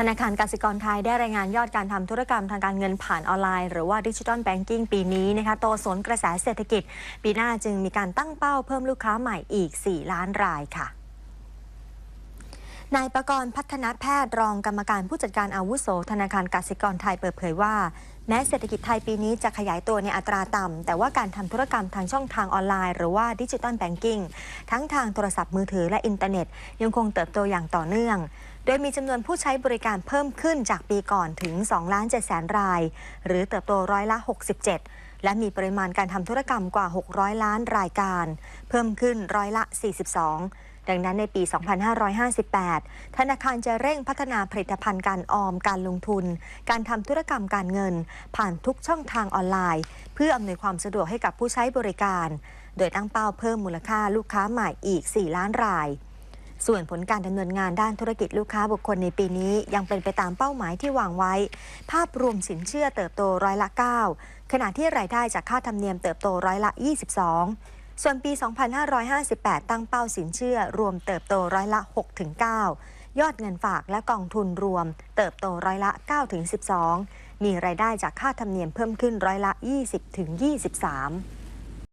ธนาคารกสิกรไทยได้รายงานยอดการทำธุรกรรมทางการเงินผ่านออนไลน์ หรือว่าดิจิ t a ลแบงกิ้งปีนี้นะคะโตสนกระแสเศรษฐกิจ ปีหน้าจึงมีการตั้งเป้าเพิ่มลูกค้าใหม่อีก 4 ล้านรายค่ะนายประกรณ์พัฒนแพทย์รองกรรมการผู้จัดการอาวุโส ธนาคารกสิกรไทยเปิดเผยว่า แม้เศรษฐกิจไทยปีนี้จะขยายตัวในอัตราต่ำ แต่ว่าการทำธุรกรรมทางช่องทางออนไลน์ หรือว่าดิจิ t a ลแบงกิ้งทั้งทางโทรศัพท์มือถือและอินเทอร์เน็ต ยังคงเติบโตอย่างต่อเนื่อง โดยมีจำนวนผู้ใช้บริการเพิ่มขึ้นจากปีก่อนถึง2ล้าน7แสนราย หรือเติบโตร้อยละ 67 และมีปริมาณการทำธุรกรรมกว่า 600 ล้านรายการ เพิ่มขึ้นร้อยละ 42ดังนั้นในปี 2558 ธนาคารจะเร่งพัฒนาผลิตภัณฑ์การออม การลงทุน การทำธุรกรรมการเงิน ผ่านทุกช่องทางออนไลน์ เพื่ออำนวยความสะดวกให้กับผู้ใช้บริการ โดยตั้งเป้าเพิ่มมูลค่าลูกค้าใหม่อีก 4 ล้านราย ส่วนผลการดำเนินงานด้านธุรกิจลูกค้าบุคคลในปีนี้ ยังเป็นไปตามเป้าหมายที่วางไว้ ภาพรวมสินเชื่อเติบโตร้อยละ 9 ขณะที่รายได้จากค่าธรรมเนียมเติบโตร้อยละ 22 ส่วนปี 2558 ตั้งเป้าสินเชื่อ รวมเติบโตร้อยละ 6-9 ยอดเงินฝากและกองทุนรวม เติบโตร้อยละ 9-12 มีรายได้จากค่าธรรมเนียมเพิ่มขึ้นร้อยละ 20-23